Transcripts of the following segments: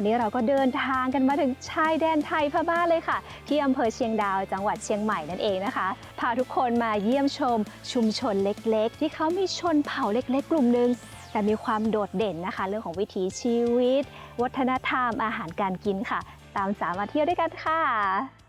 วันนี้เราก็เดินทางกันมาถึงชายแดนไทยพม่าเลยค่ะ ที่อำเภอเชียงดาวจังหวัดเชียงใหม่นั่นเองนะคะ พาทุกคนมาเยี่ยมชมชุมชนเล็กๆ ที่เขามีชนเผ่าเล็กๆ กลุ่มหนึ่งแต่มีความโดดเด่นนะคะ เรื่องของวิถีชีวิต วัฒนธรรมอาหารการกินค่ะ ตามสามมาเที่ยวด้วยกันค่ะ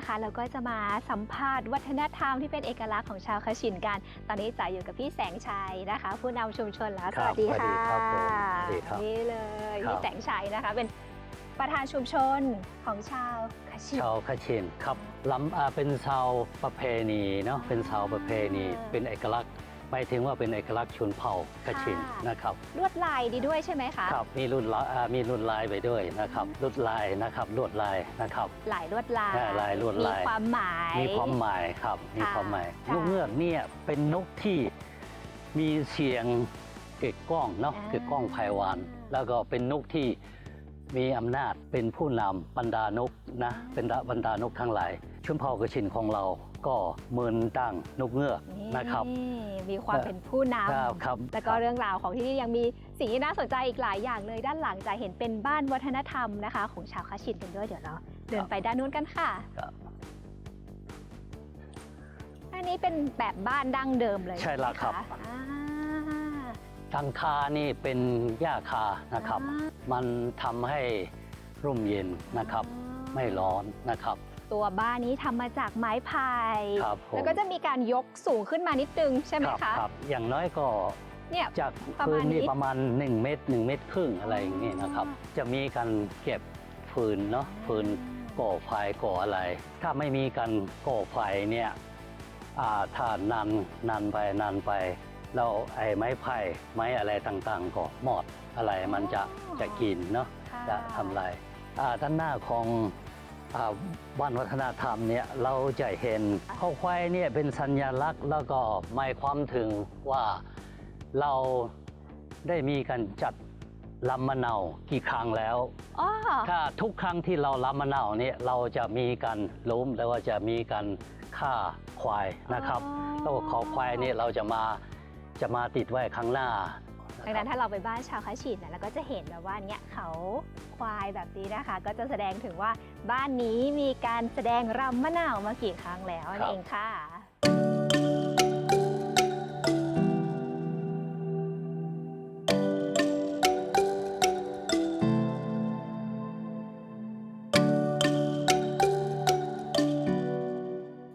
นนี้นะคะ เราก็จะมาสัมภาษณ์วัฒนธรรมที่เป็นเอกลักษณ์ของชาวคชินกัน ตอนนี้จ๋าอยู่กับพี่แสงชัยนะคะ ผู้นำชุมชนแล้วคสรับวัสดีค่ะสวัสดีครับผมสวัสดีครับนี่เลยครับพี่แสงชัยนะคะ เป็นประธานชุมชนของชาวคชินชาวคาชินครับลำอ่าเป็นชาวประเพณีเนาะเป็นชาวประเพณีอ่าเป็นเอกลักษณ์ หมายถึงว่าเป็นเอกลักษณ์ชนเผ่าคาชินค่ะ นะครับ ลวดลายดีด้วยใช่ไหมคะ ครับมีรุ่นลายอ่ามีรุ่นลายไปด้วยนะครับลวดลายนะครับลวดลายนะครับ หลายลวดลายใช่ลายลวดลาย มีความหมาย มีความหมายครับมีค่ะความหมายค่ะ นกเงือกเนี่ยเป็นนกที่มีเสียงเกิดก้องเนาะอ่าเกิดก้องไพวานแล้วก็เป็นนกที่มีอำนาจเป็นผู้นำบรรดานกนะเป็นบรรดานกทั้งหลายชนเผ่ากระชินของเรา ก็เมินตั้งนกเงือกนะครับนี่มีความเป็นผู้นครับครับำแล้วก็เรื่องราวของที่นี่ยังมีสิ่งที่น่าสนใจอีกหลายอย่างเลยด้านหลังจะเห็นเป็นบ้านวัฒนธรรมนะคะ ของชาวคาชินกันด้วยเดี๋ยวเราเดินไปด้านนู้นกันค่ะครับอันนี้เป็นแบบบ้านดั้งเดิมเลยใช่แล้วครับไหมะอ่าทังคานี่เป็นหญ้าคานะครับอ่ามันทำให้ร่มเย็นนะครับ ไม่ร้อนนะครับ ตัวบ้านนี้ทำมาจากไม้ไผ่ครับผม แล้วก็จะมีการยกสูงขึ้นมานิดนึงใช่ไหมครับคะครับอย่างน้อยก็เนี่ย จากประฟืมาณนนี่นี้ประมาณ 1 เมตร 1 เมตรครึ่งอะไรอย่างนี้นะครับอ๋อจะมีการเก็บฟืนเนาะฟืนก่อไฟก่ออะไร ถ้าไม่มีการก่อไฟเนี่ยอ่าถ้านานนานไปนานไปแล้วไอ้ไม้ไผ่ไม้อะไรต่างๆก็หมอดอะไรมันจะจะกินเนาะ ค่จะทำลายอ่าด้านหน้าของอ่า บ้านวัฒนธรรมเนี่ยเราจะเห็นข้าวควายเนี่ยเป็นสัญลักษณ์แล้วก็หมายความถึงว่าเราได้มีการจัดลำมะนาวกี่ครั้งแล้วอ๋อถ้าทุกครั้งที่เราลำมะนาวเนี่ยเราจะมีการล้มแล้วก็จะมีการฆ่าควายนะครับแล้วก็ขอควายเนี่ยเราจะมาจะมาติดไว้ข้างหน้า ดังนั้นถ้าเราไปบ้านชาวคาชินนะเราก็จะเห็นแบบว่าเนี่ยเขาควายแบบนี้นะคะ ก็จะแสดงถึงว่าบ้านนี้มีการแสดงรำมะนาวมากี่ครั้งแล้วนั่นเองค่ะ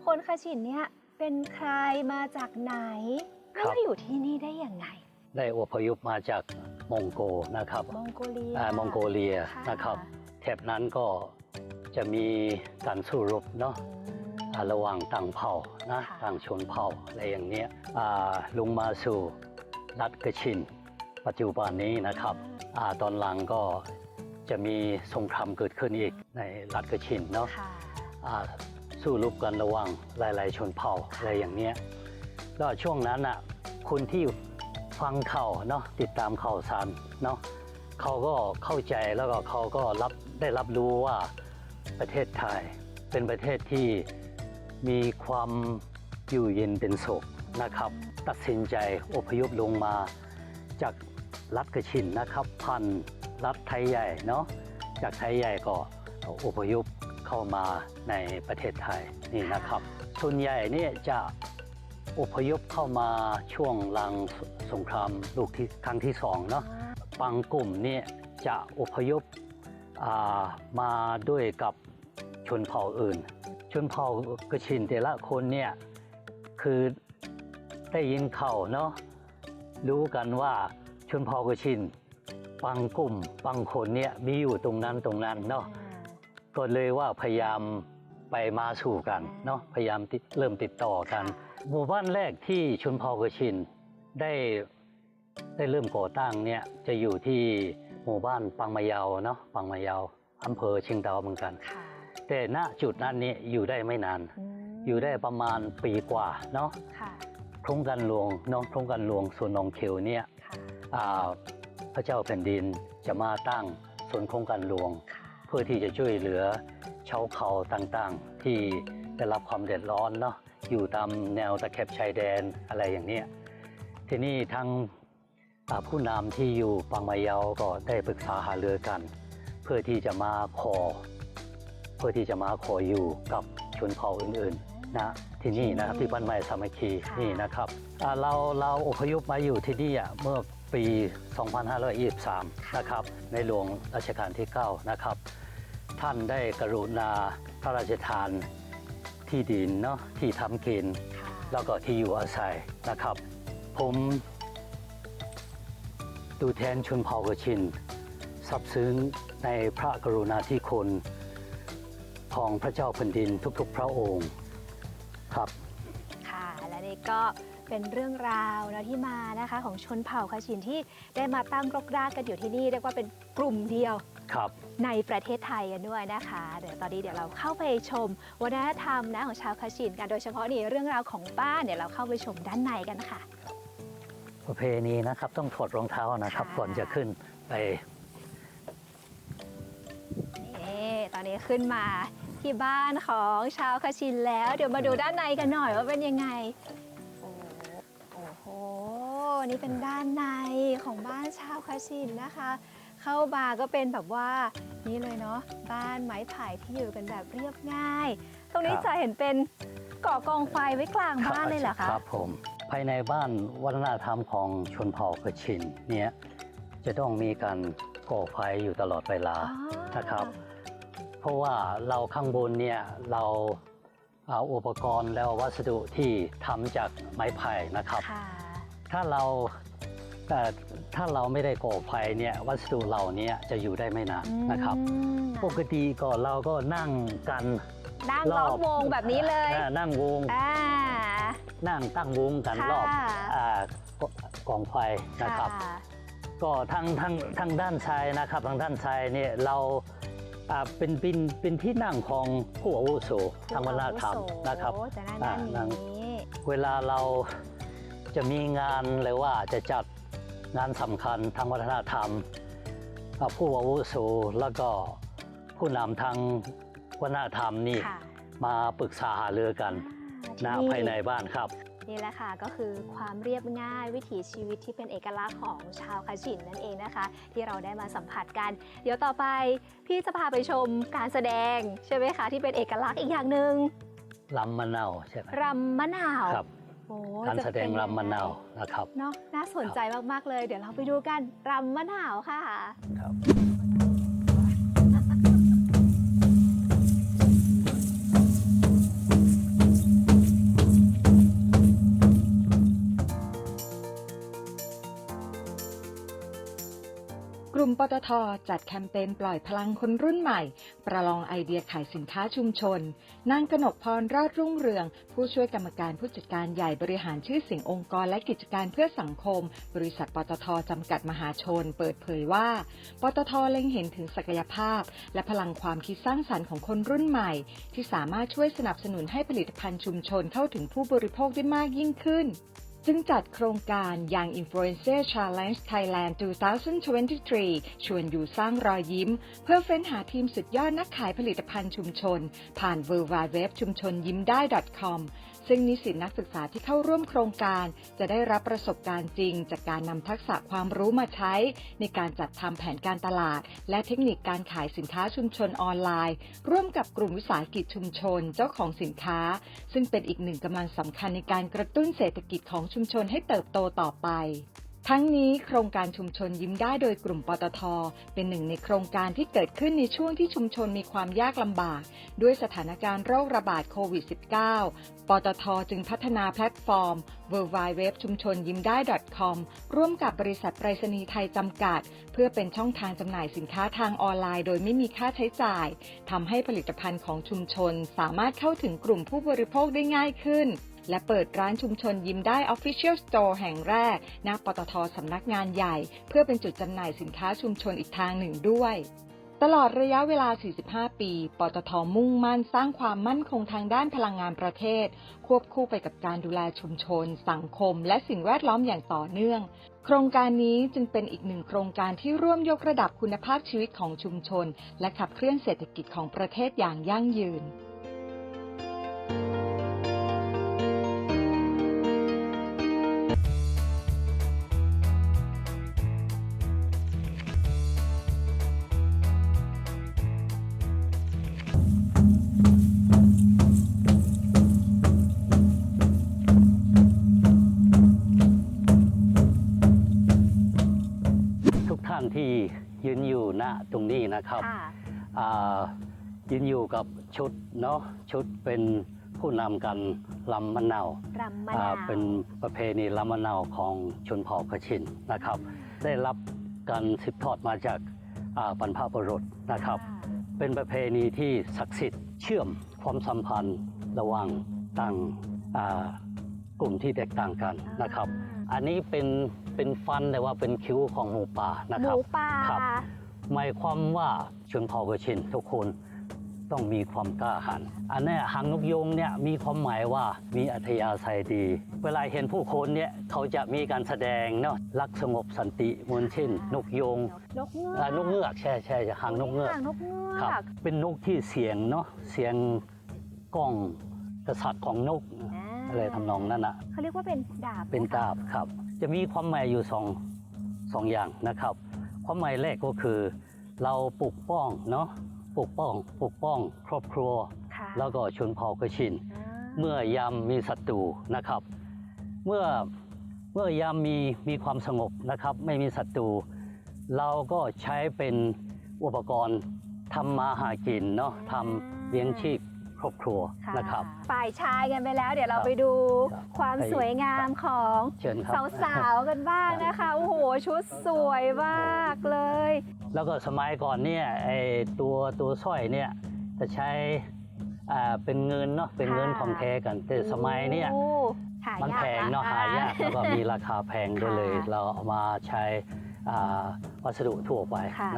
คนคาชินเนี่ยเป็นใครมาจากไหนครัแล้วบมาอยู่ที่นี่ได้ยังไง ได้อพยพมาจากมองโกนะครับมองโกเลียอ่ามองโกเลียค่ะนะครับแถบนั้นก็จะมีการสู้รบเนาะอ่าระหว่างต่างเผ่านะค่ะต่างชนเผ่าอะไรอย่างเนี้ยอ่าลงมาสู่รัฐกชิน ปัจจุบันนี้นะครับอ่าตอนหลังก็จะมีสงครามเกิดขึ้นอีกในรัฐกชินเนาะค่ะอ่าสู้รบกันระหว่างหลาย ๆ ชนเผ่าอะไรอย่างเนี้ยแล้วช่วงนั้นอะคนที่ ฟังข่าวเนาะติดตามข่าวสารเนาะเขาก็เข้าใจแล้วก็เขาก็รับได้รับรู้ว่าประเทศไทยเป็นประเทศที่มีความอยู่เย็นเป็นสุขนะครับ ตัดสินใจอพยพลงมาจากรัฐกระชินนะครับพันรัฐไทยใหญ่เนาะจากไทยใหญ่ก็อพยพเข้ามาในประเทศไทยนี่นะครับส่วนใหญ่เนี่ยจะ อพยพเข้ามาช่วงหลังสสงครามโลกที่ครั้งที่สองเนาะบางกลุ่มเนี่ยจะอพยพอ่ามาด้วยกับชนเผ่าอื่น ชนเผ่ากระชินแต่ละคนเนี่ยคือได้ยินเขาเนาะรู้กันว่าชนเผ่ากระชินบางกลุ่มบางคนเนี่ยมีอยู่ตรงนั้นตรงนั้นเนาะก็เลยว่าพยายามไปมาสู่กันเนาะพยายามติดเริ่มติดต่อกัน หมู่บ้านแรกที่ชนเผ่ากระชินได้ได้เริ่มก่อตั้งเนี่ยจะอยู่ที่หมู่บ้านปังมะเยาเนาะปังมะเยาอำเภอเชียงดาวเหมือนกันค่ะแต่ณจุดนั้นเนี่ยอยู่ได้ไม่นานมอยู่ได้ประมาณปีกว่าเนาะค่ะโครงการหลวงเนาะโครงการหลวงส่วนหนองเขียวเนี่ยค่ะอ่าพระเจ้าแผ่นดินจะมาตั้งส่วนโครงการหลวงค่ะเพื่อที่จะช่วยเหลือชาวเขาต่างๆ ที่ได้รับความเดือดร้อนเนาะ อยู่ตามแนวตะเข็บชายแดนอะไรอย่างเนี้ยทีนี้ทางอ่าผู้นำที่อยู่ปังมะเยาก็ได้ปรึกษาหารือกัน เพื่อที่จะมาขอ เพื่อที่จะมาขออยู่กับชนเผ่าอื่นๆนะที่นี่นะครับที่บ้านใหม่สามัคคีค่ะนี่นะครับอ่าเราเราอพยพมาอยู่ที่นี่อะเมื่อปี 2523 นะครับ ในหลวงรัชกาลที่ 9 นะครับ ท่านได้กรุณาพระราชทาน ที่ดินเนาะที่ทำกินค่ะแล้วก็ที่อยู่อาศัยนะครับ ผมดูแทนชนเผ่ากระชินสับซึ้งในพระกรุณาธิคุณของพระเจ้าแผ่นดินทุกๆ พระองค์ครับ ค่ะ และนี่ก็เป็นเรื่องราวนะที่มานะคะ ของชนเผ่าคาชินที่ได้มาตั้งรกรากกันอยู่ที่นี่เรียกว่าเป็นกลุ่มเดียว ครับ ในประเทศไทยกันด้วยนะคะ เดี๋ยวตอนนี้เดี๋ยวเราเข้าไปชมวัฒนธรรมนะของชาวคาชินกันโดยเฉพาะนี่เรื่องราวของบ้านเดี๋ยวเราเข้าไปชมด้านในกันค่ะ ประเพณีนะครับต้องถอดรองเท้านะครับ ค่ะ ก่อนจะขึ้นไป นี่ตอนนี้ขึ้นมาที่บ้านของชาวคาชินแล้ว เดี๋ยวมาดูด้านในกันหน่อยว่าเป็นยังไง โอ้โอ้โห นี่เป็นด้านในของบ้านชาวคาชินนะคะ เข้ามาก็เป็นแบบว่านี่เลยเนาะบ้านไม้ไผ่ที่อยู่กันแบบเรียบง่าย ตรงนี้ครับ จะเห็นเป็นก่อกองไฟไว้กลางบ้านเลยเหรอคะครับผม ภายในบ้านวัฒนธรรมของชนเผ่ากระชินเนี่ยจะต้องมีการก่อไฟอยู่ตลอดเวลา อ๋อนะครับ เพราะว่าเราข้างบนเนี่ยเราเอาอุปกรณ์แล้ววัสดุที่ทำจากไม้ไผ่นะครับ ค่ะถ้าเราแต่ ถ้าเราไม่ได้ก่อไฟเนี่ยวัสดุเหล่านี้จะอยู่ได้ไม่นานนะครับอืมปกติก็เราก็นั่งกันนั่งล้อมวงแบบนี้เลยอ่านั่งวงอ่านั่งตั้งวงกันค่ะรอบอากองไฟนะครับค่ะก็ทางทางทางด้านซ้ายนะครับ ทางด้านซ้ายเนี่ยเราอ่าเป็นเป็นเป็นที่นั่งของผู้อาวุโสทางวัฒนธรรมนะครับโอ้จะนั่งอ่าด้านนั่งนี้เวลาเราจะมีงานหรือว่าจะจัด งานสำคัญทางวัฒนธรรมอ่าผู้อาวุโสแล้วก็ผู้นำทางวัฒนธรรมนี่ค่ะมาปรึกษาหารือกันอ่าณที่ภายในบ้านครับ นี่แหละค่ะก็คือความเรียบง่ายวิถีชีวิตที่เป็นเอกลักษณ์ของชาวคาชินนั่นเองนะคะ ที่เราได้มาสัมผัสกัน เดี๋ยวต่อไปพี่จะพาไปชมการแสดงใช่ไหมคะที่เป็นเอกลักษณ์อีกอย่างหนึ่งลำมะนาวใช่ไหมรำมะนาว ครับ โอ้การจะแสดงเป็นยัไลำมะนาวนะครับเนาะน่าสนใจมาก ๆ เลย เดี๋ยวเราไปดูกันรำมะนาวค่ะ ครับ ปตทจัดแคมเปญปล่อยพลังคนรุ่นใหม่ ประลองไอเดียขายสินค้าชุมชน นางกนกพรรอดรุ่งเรือง ผู้ช่วยกรรมการผู้จัดการใหญ่บริหารชื่อเสียงองค์กรและกิจการเพื่อสังคม บริษัทปตทจำกัดมหาชน เปิดเผยว่า ปตทเล็งเห็นถึงศักยภาพ และพลังความคิดสร้างสรรค์ของคนรุ่นใหม่ ที่สามารถช่วยสนับสนุนให้ผลิตภัณฑ์ชุมชนเข้าถึงผู้บริโภคได้มากยิ่งขึ้น ซึ่งจัดโครงการ Young Influencer Challenge Thailand 2023 ชวนอยู่สร้างรอยยิ้ม เพื่อเฟ้นหาทีมสุดยอดนักขายผลิตภัณฑ์ชุมชน ผ่าน w w w ชุมชนยิ้มได้ .com ซึ่งนิสิตนักศึกษาที่เข้าร่วมโครงการ จะได้รับประสบการณ์จริง จากการนำทักษะความรู้มาใช้ ในการจัดทำแผนการตลาด และเทคนิคการขายสินค้าชุมชนออนไลน์ ร่วมกับกลุ่มวิสาหกิจชุมชนเจ้าของสินค้า ซึ่งเป็นอีกหนึ่งกำลังสำคัญในการกระตุ้นเศรษฐกิจของชุมชนให้เติบโตต่อไป ทั้งนี้โครงการชุมชนยิ้มได้โดยกลุ่มปตท เป็นหนึ่งในโครงการที่เกิดขึ้นในช่วงที่ชุมชนมีความยากลำบาก ด้วยสถานการณ์โรคระบาดโควิด -19 ปตทจึงพัฒนาแพลตฟอร์ม w w w ชุมชนยิ้มได้ .com ร่วมกับบริษัทไปรษณีย์ไทยจำกัด เพื่อเป็นช่องทางจำหน่ายสินค้าทางออนไลน์โดยไม่มีค่าใช้จ่ายทำให้ผลิตภัณฑ์ของชุมชน สามารถเข้าถึงกลุ่มผู้บริโภคได้ง่ายขึ้น และเปิดร้านชุมชนยิ้มได้ Official Store แห่งแรกณปตทสำนักงานใหญ่ เพื่อเป็นจุดจำหน่ายสินค้าชุมชนอีกทางหนึ่งด้วยตลอดระยะเวลา 45 ปี ปตท มุ่งมั่นสร้างความมั่นคงทางด้านพลังงานประเทศ ควบคู่ไปกับการดูแลชุมชน สังคม และสิ่งแวดล้อมอย่างต่อเนื่อง โครงการนี้จึงเป็นอีกหนึ่งโครงการที่ร่วมยกระดับคุณภาพชีวิตของชุมชน และขับเคลื่อนเศรษฐกิจของประเทศอย่างยั่งยืน นี้นะครับค่ะอ่ายืนอยู่กับชุดเนาะชุดเป็นผู้นำกันลำมะนาวรำมะอ่านาวเป็นประเพณีลำมะนาวของชนเผ่าพชินนะครับ ได้รับการสืบทอดมาจากอ่าบรรพบุรุษนะครับค่ะเป็นประเพณีที่ศักดิ์สิทธิ์เชื่อมความสัมพันธ์ระหว่างต่างอ่ากลุ่มที่แตกต่างกันนะครับ อันนี้เป็นเป็นฟันแต่ว่าเป็นคิ้วของหมูป่านะหคมูรับป่าครับ หมายความว่าชนเผ่ากชินทุกคนต้องมีความกล้าหาญอันเนี้ยหางนกยงเนี่ยมีความหมายว่ามีอัธยาศัยดี เวลาเห็นผู้คนเนี่ยเขาจะมีการแสดงเนาะรักสงบสันติเหมือนเช่น นกยงนกเงือกอ่านกเงือกใช่ใช่หางนกเงือกหางนกเงืครัอบกเป็นนกที่เสียงเนาะเสียงกล้องกษัตริย์ของนกาอะไรทำนองนั้นนะเขาเรียกว่าเป็นดาบเป็นไหมคะดาบครับ จะมีความหมายอยู่สองสองอย่างนะครับ ความหมายแรกก็คือ เราปกป้องเนาะปกป้องปกป้อง ครอบครัว ค่ะแล้วก็ชนเผ่ากชิน อ่าเมื่อยามมีศัตรูนะครับ เมื่อเมื่อยามมีมีความสงบนะครับ ไม่มีศัตรูเราก็ใช้เป็นอุปกรณ์ทำมาหากินเนาะทำเลี้ยงชีพ ครอบครัวค่ะนะครับ ฝ่ายชายกันไปแล้ว เดี๋ยวเราครับไปดูครับความไปสวยงามของเชิญครับสาวๆกันบ้างนะคะโอ้โหชุดสวยมากเลย แล้วก็สมัยก่อนเนี่ยไอตัวตัวสร้อยเนี่ยจะใช้อ่าเป็นเงินเนาะเป็นเงินค่ะของแท้กัน แต่สมัยเนี่ยโอ้หายากมันแพงเนาะอ่หายากแล้วก็มีราคาแพงด้วยเลยค่ะเราเอามาใช้ อ่าวัสดุทั่วไปค่ะ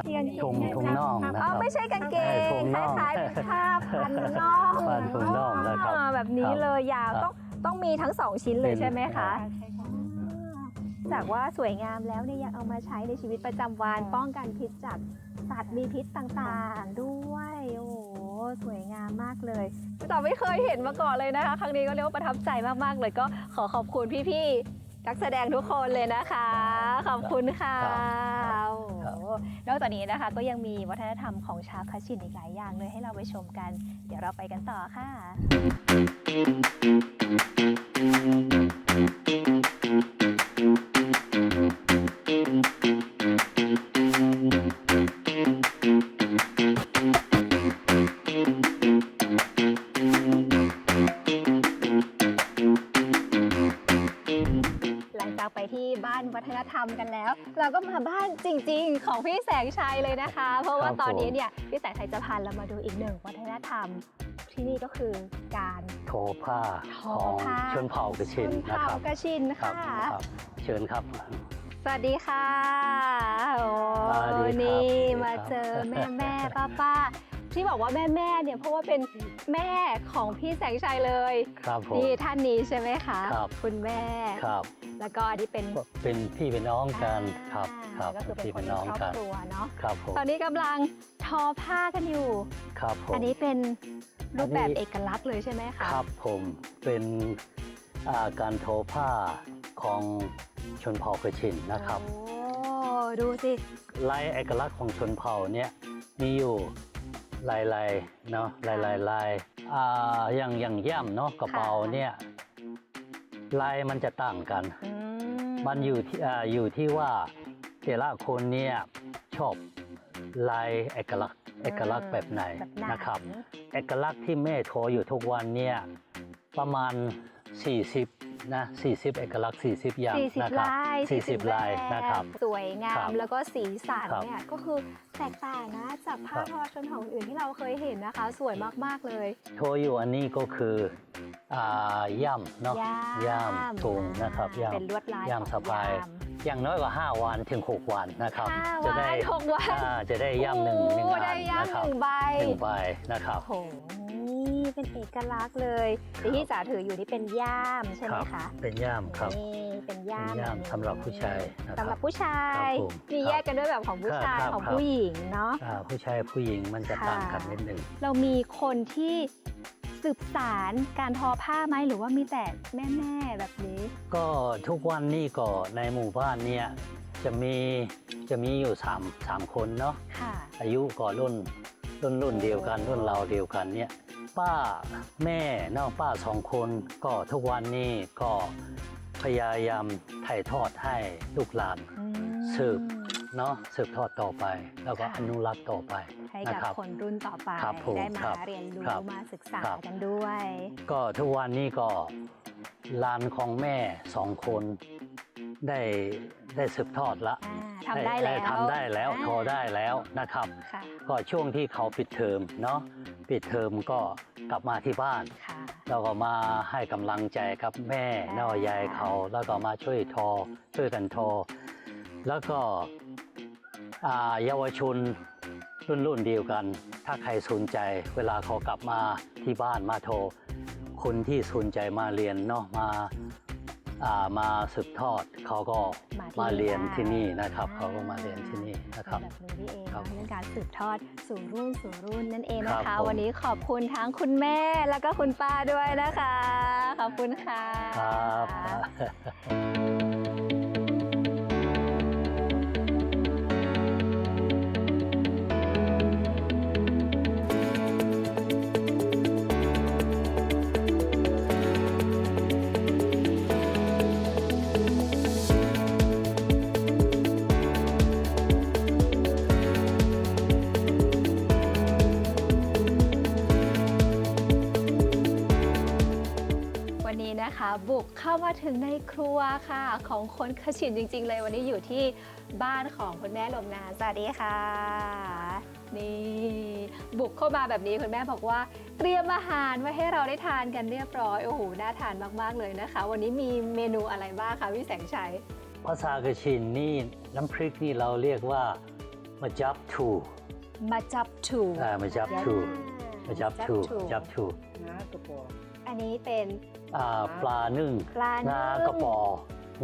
ถุงถุงน่องนะอ๋อครับ ไม่ใช่กางเกใช่งถุงคน่องล้ายๆเป็นผ้าพันน่องพันถุงน่องนะครับาแบบนี้เลยยาวครับต้องต้องมีทั้งสองชิ้นเลยเป็น ใช่ไหมคะครับจากว่าสวยงามแล้วเนี่ยยังเอามาใช้ในชีวิตประจำวันป้องกันพิษจากสัตว์มีพิษต่างๆ ด้วยโอ้โหสวยงามมากเลยแต่ไม่เคยเห็นมาก่อนเลยนะคะ ครั้งนี้ก็เรียกว่าประทับใจมากๆเลยก็ขอขอบคุณพี่ๆ นักแสดงทุกคนเลยนะคะ ขอบคุณค่ะครับโอ้โหนอกจากนี้นะคะก็ยังมีวัฒนธรรมของชาวคาชินอีกหลายอย่างเลยให้เราไปชมกัน เดี๋ยวเราไปกันต่อค่ะานวัฒนธรรมกันแล้ว เราก็มาบ้านจริง ๆ ของพี่แสงชัยเลยนะคะ เพราะว่าครับตอนนี้ผมเนี่ยพี่แสงชัยจะพาเรามาดูอีกหนึ่งวัฒนธรรม ที่นี่ก็คือการโทผ้าทขอองผ้าชนเผ่ากชินชนะเผ่าครับกระชินครัค่ะบครับเชิญครับสวัสดีค่ะ โอ้สวัสดีครับนี่สวัสดีครับมาเจอแม่แม่ป้าป้า ที่บอกว่าแม่แม่เนี่ยเพราะว่าเป็นแม่ของพี่แสงชัยเลยครับผมนี่ท่านนี้ใช่ไหมคะครับคุณแม่ครับ แล้วก็อันนี้เป็นก็เป็นพี่เป็นน้องกันครับอ่าครับก็คือเป็นพี่คนเป็นในน้องครอบกันครัวเนาะครับผมตอนนี้กำลังทอผ้ากันอยู่ครับผมอันนี้เป็นรูปแบบอันนี้เอกลักษณ์เลยใช่ไหมคะครับผมเป็นอ่าการโทผ้าของชนเผ่ากชินนะครับโอ้ดูสิลายเอกลักษณ์ของชนเผ่าเนี่ยมีอยู่ห ลายลายๆเนาะหลายลายๆลายอ่าอย่างอย่างย่ำเนาะกระเป๋าเนี่ยลายมันจะต่างกันอืมมันอยู่ที่อ่าอยู่ที่ว่าแต่ละคนเนี่ยชอบลายเอกลักษณ์เอกลักษณ์แบบไหนแบบไหนนะครับ เอกลักษณ์ที่แม่โทรอยู่ทุกวันเนี่ยประมาณ 40นะ40 เอกลักษณ์ 40 อย่างสี่สิบนะครับลาย40 ลายแบบนะครับ สวยงาครัมบแล้วก็สีสันครับ เนี่ยก็คือแตกต่างนะจากผ้าครับทอชนเผ่าอื่นที่เราเคยเห็นนะคะ สวยมากๆเลยโทรอยู่อันนี้ก็คืออ่าย่ำเนาะย่ามถุงนะครับย่ามเป็นลวดลายย่ามของสบายย่ามอย่างน้อยกว่า 5 วันถึง 6 วันนะครับ ห้าจะวัได้นหกวันอ่าจะได้ย่ำหนึ่งหนึ่งโอ้อัได้นย่ามนะคหรับนึ่งใบหนึ่งใบนะครับ โอ้โหนี่เป็นเอกลักษณ์เลยที่ที่จ๋าถืออยู่นี่เป็นย่ามใช่ไหมครัคะเป็นย่ามครับนี่เป็นย่ามเป็นย่ามแบบนี้สำหรับผู้ชายนะครับสำหรับผู้ชายครับผมมีครับแยกกันด้วยแบบของผู้ชายครับของครับผู้หญิงเนาะอ่าผู้ชายผู้หญิงมันจะค่ะต่างกันนิดหนึ่งเรามีคนที่สืบสารการทอผ้าไหมหรือว่ามีแต่แม่ๆแบบนี้ ก็ทุกวันนี้ก็ในหมู่บ้านเนี่ยจะมีจะมีอยู่สามสามคนเนาะค่ะอายุก็รุ่นรุ่นรุ่นเดียวกันรุ่นเราเดียวกันเนี่ย ป้าแม่เนาะป้าสองคนก็ทุกวันนี้ก็พยายามถ่ายทอดให้ลูกหลานอืม สืบเนาะสืบทอดต่อไป แล้วก็ค่ะ อนุรักษ์ต่อไปให้นะกับครับ คนรุ่นต่อไปครับผมได้มาครับเรียนรู้ครับมาศึกษาครับ กันด้วยก็ทุกวันนี้ก็หลานของแม่สองคนได้ ได้สืบทอดละอ่าทำได้แล้ว ทำได้แล้วอ่าโทรได้แล้วนะครับ ค่ะ ก็ช่วงที่เขาปิดเทอมเนาะปิดเทอมก็กลับมาที่บ้าน ค่ะ แล้วก็มาให้กำลังใจกับแม่เนอยายเขา แล้วก็มาช่วยทอช่วยกันทอ แล้วก็อ่าเยาวชนรุ่นรุ่นเดียวกัน ถ้าใครสนใจ เวลาเขากลับมาที่บ้านมาโทรคนที่สนใจมาเรียนเนาะมาอ่า มาสืบทอดเขาก็มาที่มาเรียนได้ที่นี่นะครับอ่าเขาก็มาเรียนที่นี่นะครับเป็นแบบนี้นี่เองครับเรื่องการสืบทอดสู่รุ่นสู่รุ่นนั่นเองครันะบคะผมวันนี้ขอบคุณทั้งคุณแม่แล้วก็คุณป้าด้วยนะคะ ขอบคุณค่ะครับ บุกเข้ามาถึงในครัวค่ะ ของคนขชินจริง ๆ เลยวันนี้อยู่ที่บ้านของคุณแม่ลมนาสวัสดีค่ะ นี่บุกเข้ามาแบบนี้คุณแม่บอกว่า เตรียมอาหารไว้ให้เราได้ทานกันเรียบร้อยโอ้โหน่าทานมากๆเลยนะคะ วันนี้มีเมนูอะไรบ้างคะพี่แสงชัยภาษากระชินนี่น้ำพริกนี่เราเรียกว่ามาจับทูมาจับถูอ่ามาจับทูมาจับทูจับทูอันนี้เป็น อ่าปลานึ่งปลางางกระปอ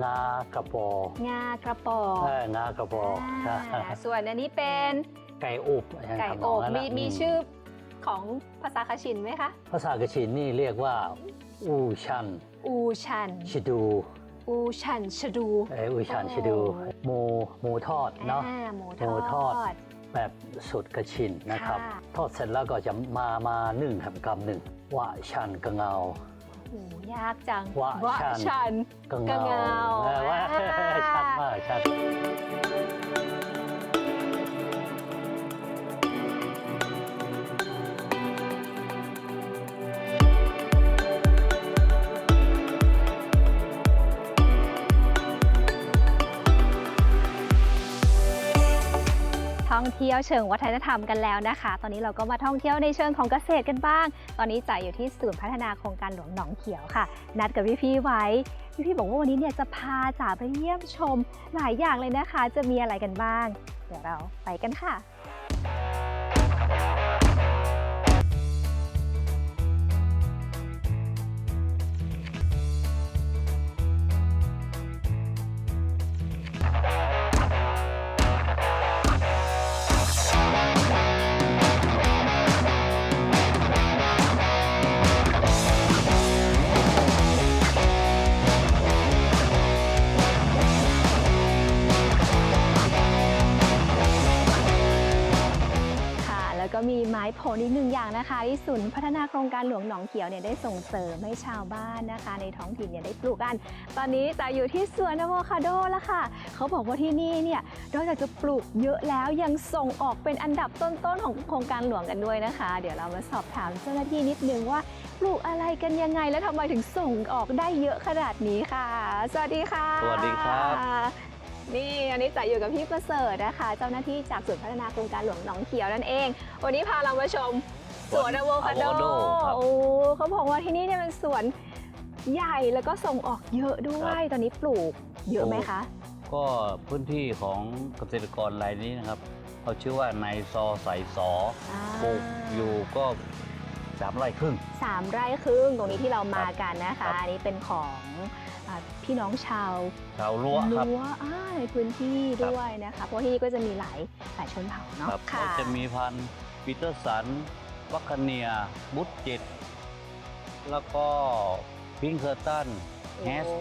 งากระปองากระปอเอองากระปออ่าส่วนอันนี้เป็นไก่อบอย่างไก่ทำนอองบนั้นมีน่ะมีชื่อของภาษาคาชินไหมคะ ภาษากระชินนี่เรียกว่า อูชันอูชัน ชิดูอูชันชะดูเอออูชันโอ้ชิดูหมูหมูทอดเนาะ อ่หมูหมูททออดดแบบสุดกระชินนะครับ ค่ะ ทอดเสร็จแล้วก็จะมามานึ่งทำกำหนึ่งว่าชันกระเงา โอ้ยากจังวะชันชันกระกระเงาเงาเออว่าอ่าชัดมากชัด ท่องเที่ยวเชิงวัฒนธรรมกันแล้วนะคะ ตอนนี้เราก็มาท่องเที่ยวในเชิงของเกษตรกันบ้าง ตอนนี้จ่ายอยู่ที่ศูนย์พัฒนาโครงการหลวงหนองเขียวค่ะ นัดกับพี่พี่ๆไว้พี่พี่ๆบอกว่าวันนี้เนี่ยจะพาจ่าไปเยี่ยมชม หลายอย่างเลยนะคะ จะมีอะไรกันบ้าง เดี๋ยวเราไปกันค่ะ ผลอีกหนึ่งอย่างนะคะที่ศูนย์พัฒนาโครงการหลวงหนองเขียวเนี่ยได้ส่งเสริมให้ชาวบ้านนะคะ ในท้องถิ่นเนี่ยได้ปลูกกัน ตอนนี้จะอยู่ที่สวนอะโวคาโดแล้วค่ะ เขาบอกว่าที่นี่เนี่ยนอกจากจะปลูกเยอะแล้วยังส่งออกเป็นอันดับต้นๆของโครงการหลวงกันด้วยนะคะ เดี๋ยวเรามาสอบถามเจ้าหน้าที่นิดนึงว่าปลูกอะไรกันยังไงและทำไมถึงส่งออกได้เยอะขนาดนี้ค่ะ สวัสดีค่ะ สวัสดีครับ นี่อันนี้จะอยู่กับพี่ประเสริฐนะคะ เจ้าหน้าที่จากศูนย์พัฒนาโครงการหลวงหนองเขียวนั่นเอง วันนี้พาเรามาชมสวนอะโวคาโดอะโวคาโดครับ โอ้เขาบอกว่าที่นี่เนี่ยเป็นสวนใหญ่แล้วก็ส่งออกเยอะด้วย ตอนนี้ปลูกเยอะไหมคะ ก็พื้นที่ของเกษตรกรรายนี้นะครับเขาชื่อว่านายซอใสสอปลูกอยู่ก็ สามไร่ครึ่งสามไร่ครึ่งตรงนี้ที่เรามากันนะครัคะบอันนี้เป็นของอ่าพี่น้องชาวชาวรั้วครับรั้วอ่าในพื้นที่ครับ ด้วยนะคะ เพราะที่นี่ก็จะมีหลายหลายชนเผ่าเนาะครับค่ะก็จะมีพันธุ์ปีเตอร์สัน วัคเนีย บุตเจ็ดแล้วก็พิงเคอร์ตัน แฮส โอ้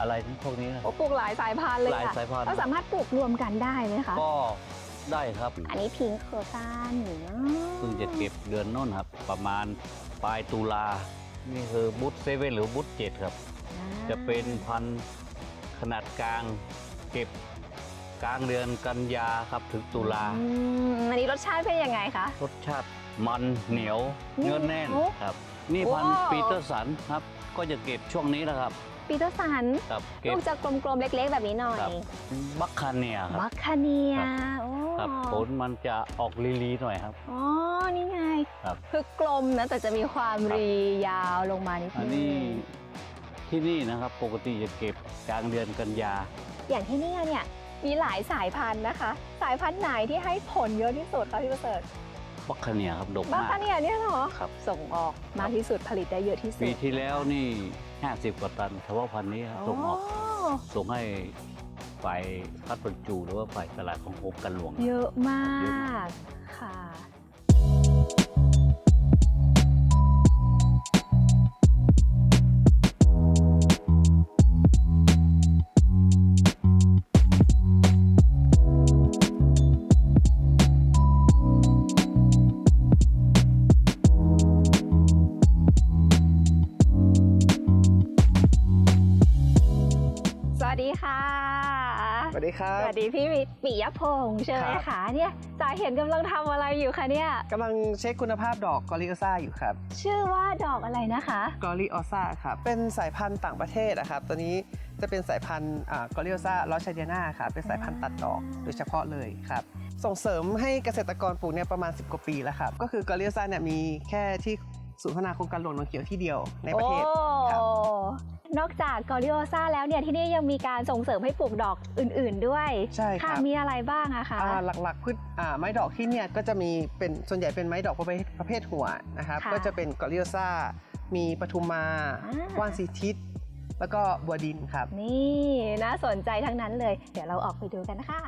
อะไรพวกนี้นะโอ้ปลูกหลายสายพันธุ์เลยหลายค่ะสายพันธุ์ เราสามารถปลูกรวมกันได้ไหมคะ ก็ ได้ครับอันนี้พิงค์เคอร์ตันเพิ่งจะเก็บเดือนโน้นครับ ประมาณปลายตุลานี่คือบุตเซเว่นหรือบุตเจ็ดครับ จะเป็นพันธุ์ขนาดกลางเก็บกลางเดือนกันยาครับถึงตุลาอืมอันนี้รสชาติเป็นยังไงคะ รสชาติมันเหนียวเหนีเนื้ยวอแน่นครับ นี่ว้าวพันธุ์ปีเตอร์สันครับ ก็จะเก็บช่วงนี้นะครับปีเตอร์สันครับเก็ลูบ กจะกลมๆ เล็กๆ แบบนี้หน่อย ครับ บัคคาเนียครับ บัคคาเนียครับ โอ้ ครับผลมันจะออกลีๆหน่อยครับ อ๋อ นี่ไงครับ คือกลมนะ แต่จะมีความครับรียาวลงมานิดอันนึนี้งที่นี่นะครับปกติจะเก็บกลางเดือนกันยา อย่างที่นี่เนี่ยมีหลายสายพันธุ์นะคะ สายพันธุ์ไหนที่ให้ผลเยอะที่สุดคะพี่ประเสริฐบัคคาเนียครับดกบัคมากคาเนียเนี่ยเหรอครับ ส่งออกมากที่สุดผลิตได้เยอะที่สุดปีที่แล้วนี่ 50 กว่าตันเฉพาะพันธุ์นี้ครับส่งออก ส่งให้ ฝ่ายคัดบรรจุหรือว่าฝ่ายตลาดของโครงการหลวง เยอะมเยอะากค่ะ ครัสบวัสดีพี่ปิยพงษ์ใช่ไหมครับคะเนี่ยจ่าเห็นกำลังทำอะไรอยู่คะเนี่ยกำลังเช็คคุณภาพดอกกอริโอซาอยู่ครับ ชื่อว่าดอกอะไรนะคะกอริโอซาครับเป็นสายพันธุ์ต่างประเทศนะครับตัวนี้จะเป็นสายพันธุ์กอริโอซาลอชเดียนาครับเป็นสายพันธุ์ตัดดอกโดยเฉพาะเลยครับส่งเสริมให้เกษตรกรปลูกเนี่ยประมาณ 10 กว่าปีแล้วครับก็คือกอริโอซาเนี่ยมีแค่ที่ศูนย์พัฒนาโครงการหลวงหนองเขียวที่เดียวในประเทศครับโอ้ นอกจากกอริโอซาแล้วเนี่ยที่นี่ยังมีการส่งเสริมให้ปลูกดอกอื่น ๆ ด้วยใช่ครับ ค่ะมีอะไรบ้างอะคะ อ่าหลักๆพืชอ่าไม้ดอกที่เนี่ยก็จะมีเป็นส่วนใหญ่เป็นไม้ดอกประเภทประเภทหัวนะครับค่ะก็จะเป็นกอริโอซามีปทุมมาอ่า ว่านสีทิศแล้วก็บัวดินครับ นี่น่าสนใจทั้งนั้นเลย เดี๋ยวเราออกไปดูกันนะคะ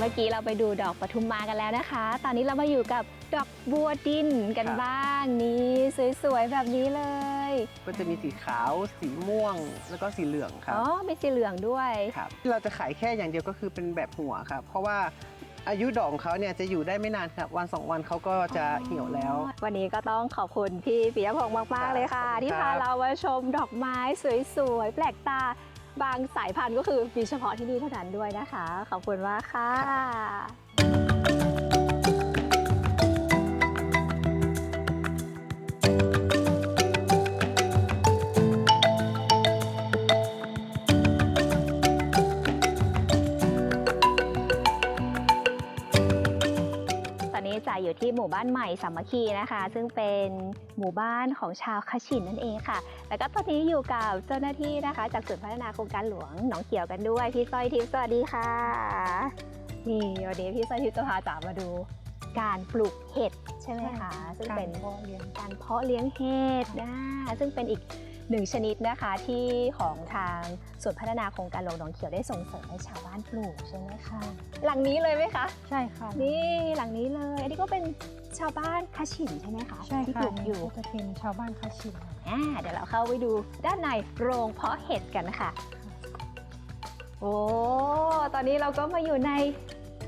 เมื่อกี้เราไปดูดอกปทุมมากันแล้วนะคะ ตอนนี้เรามาอยู่กับดอกบัวดินกันครับ บ้างนี่สวยๆแบบนี้เลย ก็จะมีสีขาว สีม่วง แล้วก็สีเหลืองครับ อ๋อมีสีเหลืองด้วย ครับเราจะขายแค่อย่างเดียวก็คือเป็นแบบหัวครับ เพราะว่าอายุดอกของเขาเนี่ยจะอยู่ได้ไม่นานครับ วันสองวันเขาก็จะเหี่ยวแล้ว วันนี้ก็ต้องขอบคุณพี่ปิยพงษ์มาก ๆ เลยค่ะ ครับที่ครัพาบเรามาชมดอกไม้สวย ๆ แปลกตา บางสายพันธุ์ก็คือมีเฉพาะที่นี่เท่านั้นด้วยนะคะ ขอบคุณมากค่ะ จ่ายอยู่ที่หมู่บ้านใหม่สามัคคีนะคะ ซึ่งเป็นหมู่บ้านของชาวคชินนั่นเองค่ะ แล้วก็ตอนนี้อยู่กับเจ้าหน้าที่นะคะ จากศูนย์พัฒนาโครงการหลวงหนองเขียวกันด้วยพี่สร้อยทิพย์สวัสดีค่ะ นี่วันนี้พี่สร้อยทิพย์จะพาจ๋ามาดู การปลูกเห็ดใช่ไหมคะซึ่งเป็นการเพาะเลี้ยงเห็ดนะซึ่งเป็นอีก หนึ่งชนิดนะคะที่ของทางส่วนพัฒนาโครงการหลวงหนองเขียวได้ส่งเสริมให้ชาวบ้านปลูกใช่ไหมคะหลังนี้เลยไหมคะ ใช่ค่ะ นี่หลังนี้เลย อันนี้ก็เป็นชาวบ้านคาฉินใช่ไหมคะใช่ที่ค่ะปลูกอยู่ก็จะเป็นชาวบ้านคาชินอ่าเดี๋ยวเราเข้าไปดูด้านในโรงเพาะเห็ดกันนะคะโอ้ตอนนี้เราก็มาอยู่ใน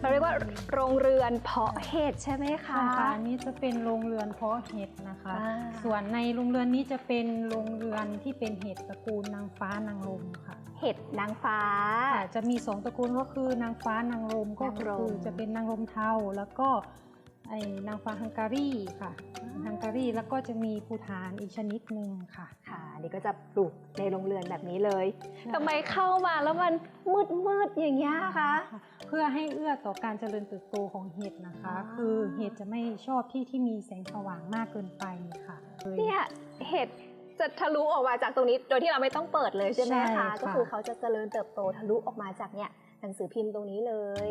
เราเรียกว่าโรงเรือนเพาะเห็ดใช่ไหมคะใช่ค่ะอันนี้จะเป็นโรงเรือนเพาะเห็ดนะคะ อ่า ส่วนในโรงเรือนนี้จะเป็นโรงเรือนที่เป็นเห็ดตระกูลนางฟ้านางลมค่ะเห็ดนางฟ้า ค่ะจะมีสองตระกูลก็คือนางฟ้านางลมก็นางคืรอมจะเป็นนางลมเทาแล้วก็ ไอ้นางฟ้าฮังการีค่ะฮังการีแล้วก็จะมีภูฐานอีกชนิดหนึ่งค่ะ ค่ะอันนี่ก็จะปลูกในโรงเรือนแบบนี้เลยใช่ทำไมเข้ามาแล้วมันมืดมืดๆอย่างเงี้ยคะค่ะเพื่อให้เอื้อต่อการเจริญเติบโตของเห็ดนะคะอ่าคือเห็ดจะไม่ชอบที่ที่มีแสงสว่างมากเกินไปค่ะเนี่ยเห็ดจะทะลุออกมาจากตรงนี้ โดยที่เราไม่ต้องเปิดเลยใช่ไหมใช่คะ ค่ะ ก็คือเขาจะเจริญเติบโตทะลุออกมาจากเนี่ย หนังสือพิมพ์ตรงนี้เลย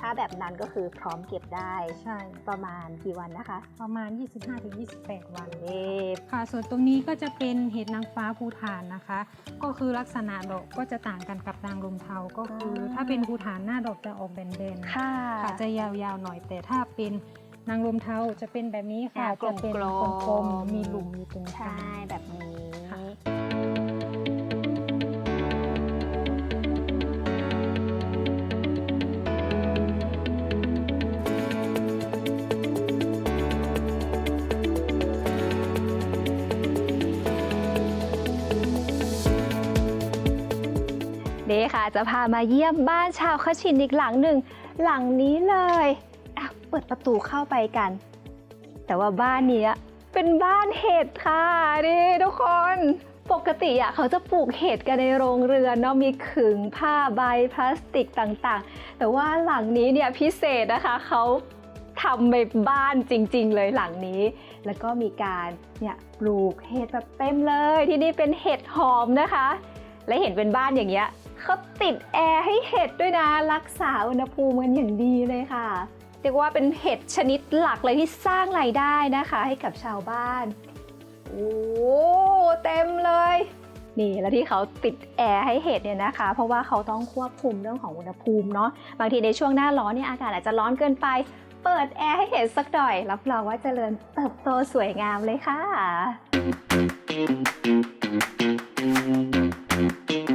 ถ้าแบบนั้นก็คือพร้อมเก็บได้ ใช่ ประมาณกี่วันนะคะ ประมาณ 25-28 วันเอ๊ะค่ะ ส่วนตรงนี้ก็จะเป็นเห็ดนางฟ้าภูฐานนะคะ ก็คือลักษณะดอกก็จะต่างกันกับนางลมเทา ก็คืออถ้าเป็นภูฐานหน้าดอกจะออกแบนๆค่ะ ค่ะจะยาวๆหน่อย แต่ถ้าเป็นนางลมเทาจะเป็นแบบนี้ค่ะ อ่ากลจะมๆ เป็นกลมๆมีหลุมอยู่ตรงกลาใช่ง แบบนี้ ค่ะเดค่ะ จะพามาเยี่ยมบ้านชาวคชินอีกหลังหนึ่ง หลังนี้เลยอะเปิดประตูเข้าไปกัน แต่ว่าบ้านนี้เป็นบ้านเห็ดค่ะนี่ทุกคนปกติอะเขาจะปลูกเห็ดกันในโรงเรือนเนาะมีขึงผ้าใบพลาสติกต่างๆ แต่ว่าหลังนี้เนี่ยพิเศษนะคะเขาทำในบ้านจริง ๆ เลยหลังนี้ แล้วก็มีการเนี่ยปลูกเห็ดแบบเต็มเลย ที่นี่เป็นเห็ดหอมนะคะ และเห็นเป็นบ้านอย่างเงี้ย เขาติดแอร์ให้เห็ดด้วยนะรักษาอุณหภูมิกันอย่างดีเลยค่ะเรียกว่าเป็นเห็ดชนิดหลักเลยที่สร้างรายได้นะคะ ให้กับชาวบ้าน โอ้เต็มเลย นี่แล้วที่เขาติดแอร์ให้เห็ดเนี่ยนะคะ เพราะว่าเขาต้องควบคุมเรื่องของอุณหภูมิเนาะบางทีในช่วงหน้าร้อนเนี่ยอากาศอาจจะร้อนเกินไป เปิดแอร์ให้เห็ดสักหน่อยรับรองว่าเจริญเติบโตสวยงามเลยค่ะค่ะและ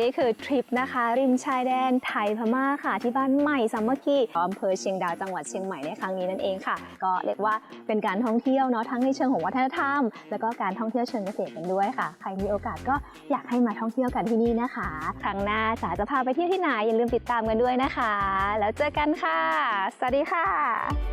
นี่คือทริปนะคะ ริมชายแดนไทยพม่าค่ะ ที่บ้านใหม่สามัคคีอำเภอเชียงดาวจังหวัดเชียงใหม่ในครั้งนี้นั่นเองค่ะ ก็เรียกว่าเป็นการท่องเที่ยวเนาะทั้งในเชิงของวัฒนธรรม แล้วก็การท่องเที่ยวเชิงเกษตรกันด้วยค่ะ ใครมีโอกาสก็อยากให้มาท่องเที่ยวกันที่นี่นะคะครั้งหน้าจ๋าจะพาไปเที่ยวที่ไหนอย่าลืมติดตามกันด้วยนะคะ แล้วเจอกันค่ะ สวัสดีค่ะ